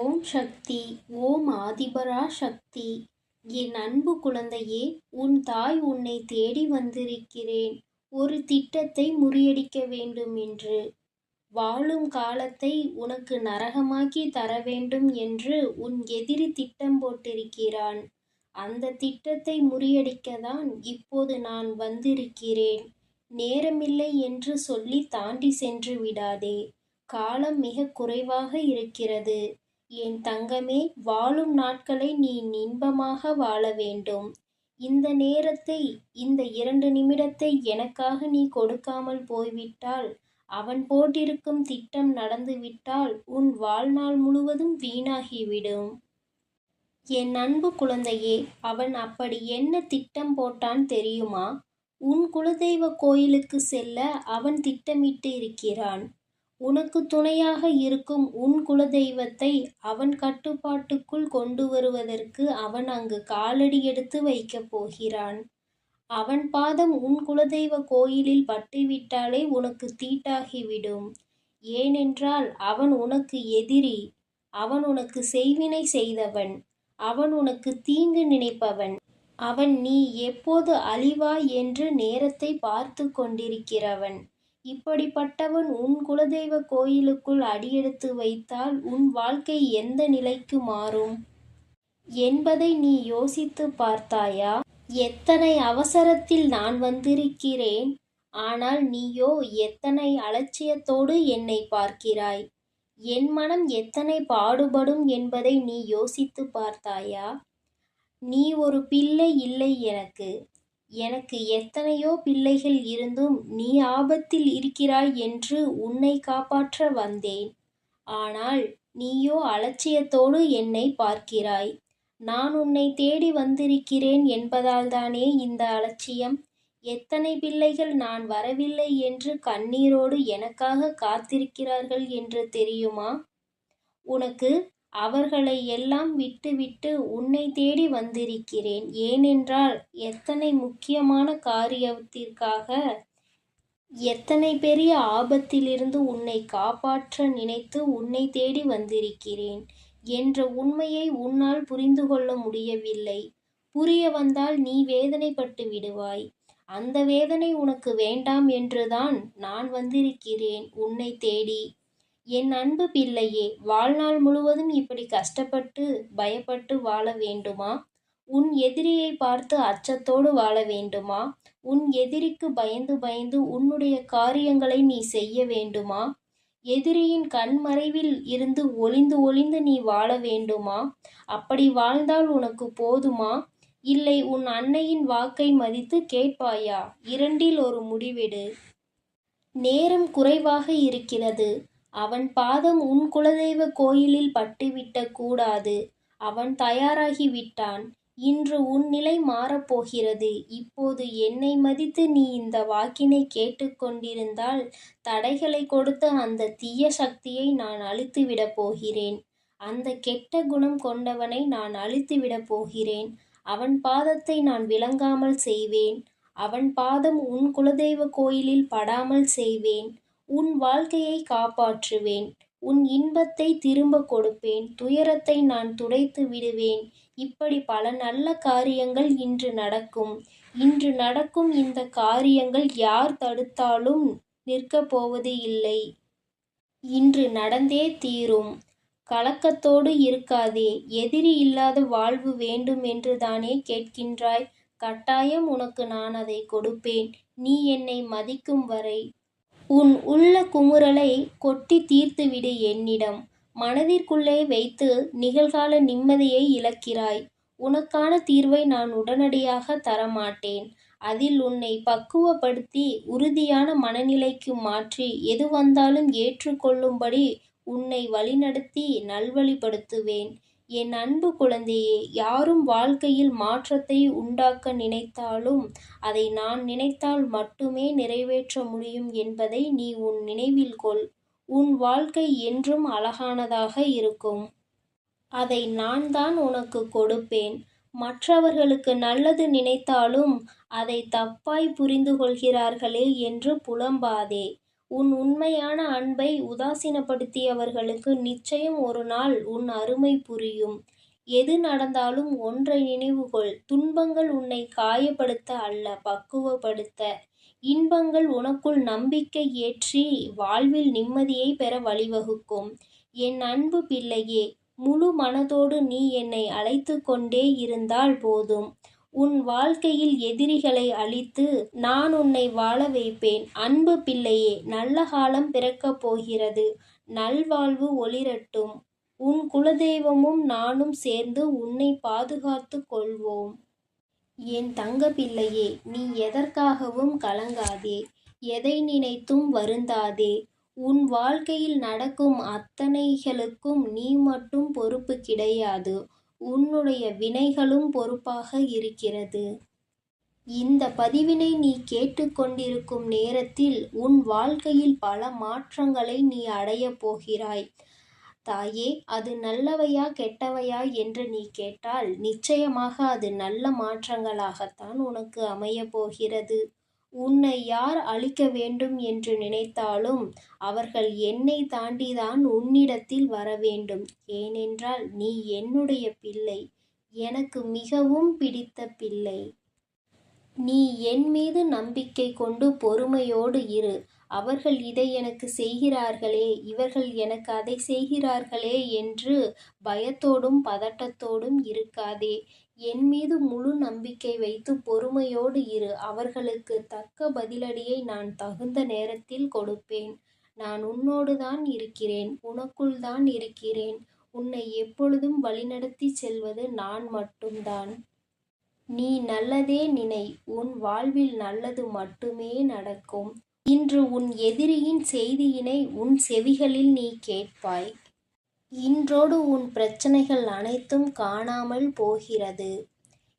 ஓம் சக்தி ஓம் ஆதிபரா சக்தி. என் அன்பு குழந்தையே உன் தாய் உன்னை தேடி வந்திருக்கிறேன். ஒரு திட்டத்தை முறியடிக்க வேண்டும் என்று. வாழும் காலத்தை உனக்கு நரகமாக்கி தர வேண்டும் என்று உன் எதிரி திட்டம் போட்டிருக்கிறான். அந்த திட்டத்தை முறியடிக்கத்தான் இப்போது நான் வந்திருக்கிறேன். நேரமில்லை என்று சொல்லி தாண்டி சென்று விடாதே. காலம் மிக குறைவாக இருக்கிறது. என் தங்கமே வாழும் நாட்களை நீ இன்பமாக வாழ வேண்டும். இந்த நேரத்தை இந்த இரண்டு நிமிடத்தை எனக்காக நீ கொடுக்காமல் போய்விட்டால் அவன் போட்டிருக்கும் திட்டம் நடந்துவிட்டால் உன் வாழ்நாள் முழுவதும் வீணாகிவிடும். என் அன்பு குழந்தையே அவன் அப்படி என்ன திட்டம் போட்டான் தெரியுமா? உன் குலதெய்வ கோயிலுக்கு செல்ல அவன் திட்டமிட்டு இருக்கிறான். உனக்கு துணையாக இருக்கும் உன் குலதெய்வத்தை அவன் கட்டுப்பாட்டுக்குள் கொண்டு வருவதற்கு அவன் அங்கு காலடி எடுத்து வைக்கப் போகிறான். அவன் பாதம் உன் குலதெய்வ கோயிலில் பட்டுவிட்டாலே உனக்கு தீட்டாகிவிடும். ஏனென்றால் அவன் உனக்கு எதிரி அவன் உனக்கு செய்வினை செய்தவன் அவன் உனக்கு தீங்கு நினைப்பவன். அவன் நீ எப்போது அழிவாய் என்று நேரத்தை பார்த்து கொண்டிருக்கிறவன். இப்படிப்பட்டவன் உன் குலதெய்வ கோயிலுக்குள் அடியெடுத்து வைத்தால் உன் வாழ்க்கை எந்த நிலைக்கு மாறும்? என்பதை நீ யோசித்து பார்த்தாயா? எத்தனை அவசரத்தில் நான் வந்திருக்கிறேன். ஆனால் நீயோ எத்தனை அலட்சியத்தோடு என்னை பார்க்கிறாய்? என் மனம் எத்தனை பாடுபடும் என்பதை நீ யோசித்து பார்த்தாயா? நீ ஒரு பிள்ளை இல்லை எனக்கு. எனக்கு எத்தனையோ பிள்ளைகள் இருந்தும் நீ ஆபத்தில் இருக்கிறாய் என்று உன்னை காப்பாற்ற வந்தேன். ஆனால் நீயோ அலட்சியத்தோடு என்னை பார்க்கிறாய். நான் உன்னை தேடி வந்திருக்கிறேன் என்பதால்தானே இந்த அலட்சியம். எத்தனை பிள்ளைகள் நான் வரவில்லை என்று கண்ணீரோடு எனக்காக காத்திருக்கிறார்கள் என்று தெரியுமா? உனக்கு அவர்களை எல்லாம் விட்டுவிட்டு உன்னை தேடி வந்திருக்கிறேன். ஏனென்றால் எத்தனை முக்கியமான காரியத்திற்காக எத்தனை பெரிய ஆபத்திலிருந்து உன்னை காப்பாற்ற நினைத்து உன்னை தேடி வந்திருக்கிறேன் என்ற உண்மையை உன்னால் புரிந்து கொள்ள முடியவில்லை. புரிய வந்தால் நீ வேதனைப்பட்டு விடுவாய். அந்த வேதனை உனக்கு வேண்டாம் என்றுதான் நான் வந்திருக்கிறேன். உன்னை தேடி என் அன்பு பிள்ளையே வாழ்நாள் முழுவதும் இப்படி கஷ்டப்பட்டு பயப்பட்டு வாழ வேண்டுமா? உன் எதிரியை பார்த்து அச்சத்தோடு வாழ வேண்டுமா? உன் எதிரிக்கு பயந்து பயந்து உன்னுடைய காரியங்களை நீ செய்ய வேண்டுமா? எதிரியின் கண்மறைவில் இருந்து ஒளிந்து ஒளிந்து நீ வாழ வேண்டுமா? அப்படி வாழ்ந்தால் உனக்கு போதுமா? இல்லை உன் அன்னையின் வாக்கை மதித்து கேட்பாயா? இரண்டில் ஒரு முடிவெடு. நேரம் குறைவாக இருக்கிறது. அவன் பாதம் உன் குலதெய்வ கோயிலில் பட்டுவிட்ட கூடாது. அவன் தயாராகி விட்டான் இன்று உன் நிலை மாறப்போகிறது. இப்போது என்னை மதித்து நீ இந்த வாக்கினை கேட்டுக்கொண்டிருந்தால் தடைகளை கொடுத்த அந்த தீய சக்தியை நான் அழித்துவிடப் போகிறேன். அந்த கெட்ட குணம் கொண்டவனை நான் அழித்துவிடப் போகிறேன். அவன் பாதத்தை நான் விளங்காமல் செய்வேன். அவன் பாதம் உன் குலதெய்வ கோயிலில் படாமல் செய்வேன். உன் வாழ்க்கையை காப்பாற்றுவேன். உன் இன்பத்தை திரும்ப கொடுப்பேன். துயரத்தை நான் துடைத்து விடுவேன். இப்படி பல நல்ல காரியங்கள் இன்று நடக்கும். இன்று நடக்கும் இந்த காரியங்கள் யார் தடுத்தாலும் நிற்கப் போவது இல்லை. இன்று நடந்தே தீரும். கலக்கத்தோடு இருக்காதே. எதிரி இல்லாத வாழ்வு வேண்டும் என்று தானே கேட்கின்றாய். கட்டாயம் உனக்கு நான் அதை கொடுப்பேன். நீ என்னை மதிக்கும் வரை உன் உள்ள குமுறலை கொட்டி தீர்த்துவிடு என்னிடம். மனதிற்குள்ளே வைத்து நிகழ்கால நிம்மதியை இழக்கிறாய். உனக்கான தீர்வை நான் உடனடியாக தரமாட்டேன். அதில் உன்னை பக்குவப்படுத்தி உறுதியான மனநிலைக்கு மாற்றி எது வந்தாலும் ஏற்றுக்கொள்ளும்படி உன்னை வழிநடத்தி நல்வழிப்படுத்துவேன். என் அன்பு குழந்தையே யாரும் வாழ்க்கையில் மாற்றத்தை உண்டாக்க நினைத்தாலும் அதை நான் நினைத்தால் மட்டுமே நிறைவேற்ற முடியும் என்பதை நீ உன் நினைவில் கொள். உன் வாழ்க்கை என்றும் அழகானதாக இருக்கும். அதை நான் தான் உனக்கு கொடுப்பேன். மற்றவர்களுக்கு நல்லது நினைத்தாலும் அதை தப்பாய் புரிந்து கொள்கிறார்களே என்று புலம்பாதே. உன் உண்மையான அன்பை உதாசீனப்படுத்தியவர்களுக்கு நிச்சயம் ஒரு நாள் உன் அருமை புரியும். எது நடந்தாலும் ஒன்றை நினைவுகொள். துன்பங்கள் உன்னை காயப்படுத்த அல்ல பக்குவப்படுத்த. இன்பங்கள் உனக்குள் நம்பிக்கை ஏற்றி வாழ்வில் நிம்மதியை பெற வழிவகுக்கும். என் அன்பு பிள்ளையே முழு மனதோடு நீ என்னை அழைத்து கொண்டே இருந்தால் போதும். உன் வாழ்க்கையில் எதிரிகளை அழித்து நான் உன்னை வாழ வைப்பேன். அன்பு பிள்ளையே நல்ல காலம் பிறக்கப் போகிறது. நல்வாழ்வு ஒளிரட்டும். உன் குலதெய்வமும் நானும் சேர்ந்து உன்னை பாதுகாத்து கொள்வோம். என் தங்க பிள்ளையே நீ எதற்காகவும் கலங்காதே. எதை நினைத்தும் வருந்தாதே. உன் வாழ்க்கையில் நடக்கும் அத்தனைகளுக்கும் நீ மட்டும் பொறுப்பு கிடையாது. உன்னுடைய வினைகளும் பொறுப்பாக இருக்கிறது. இந்த பதிவினை நீ கேட்டுக்கொண்டிருக்கும் நேரத்தில் உன் வாழ்க்கையில் பல மாற்றங்களை நீ அடையப் போகிறாய். தாயே அது நல்லவையா கெட்டவையா என்று நீ கேட்டால் நிச்சயமாக அது நல்ல மாற்றங்களாகத்தான் உனக்கு அமையப் போகிறது. உன்னை யார் அழிக்க வேண்டும் என்று நினைத்தாலும் அவர்கள் என்னை தாண்டிதான் உன்னிடத்தில் வர வேண்டும். ஏனென்றால் நீ என்னுடைய பிள்ளை எனக்கு மிகவும் பிடித்த பிள்ளை. நீ என் மீது நம்பிக்கை கொண்டு பொறுமையோடு இரு. அவர்கள் இதை எனக்கு செய்கிறார்களே இவர்கள் எனக்கு அதை செய்கிறார்களே என்று பயத்தோடும் பதட்டத்தோடும் இருக்காதே. என் மீது முழு நம்பிக்கை வைத்து பொறுமையோடு இரு. அவர்களுக்கு தக்க பதிலடியை நான் தகுந்த நேரத்தில் கொடுப்பேன். நான் உன்னோடு தான் இருக்கிறேன். உனக்குள் தான் இருக்கிறேன். உன்னை எப்பொழுதும் வழிநடத்தி செல்வது நான் மட்டும்தான். நீ நல்லதே நினை. உன் வாழ்வில் நல்லது மட்டுமே நடக்கும். இன்று உன் எதிரியின் செய்தியினை உன் செவிகளில் நீ கேட்பாய். இன்றோடு உன் பிரச்சனைகள் அனைத்தும் காணாமல் போகிறது.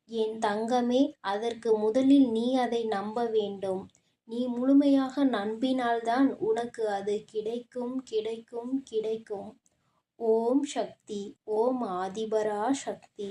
என் தங்கமே அதற்கு முதலில் நீ அதை நம்ப வேண்டும். நீ முழுமையாக நம்பினால்தான் உனக்கு அது கிடைக்கும் கிடைக்கும் கிடைக்கும். ஓம் சக்தி ஓம் ஆதிபரா சக்தி.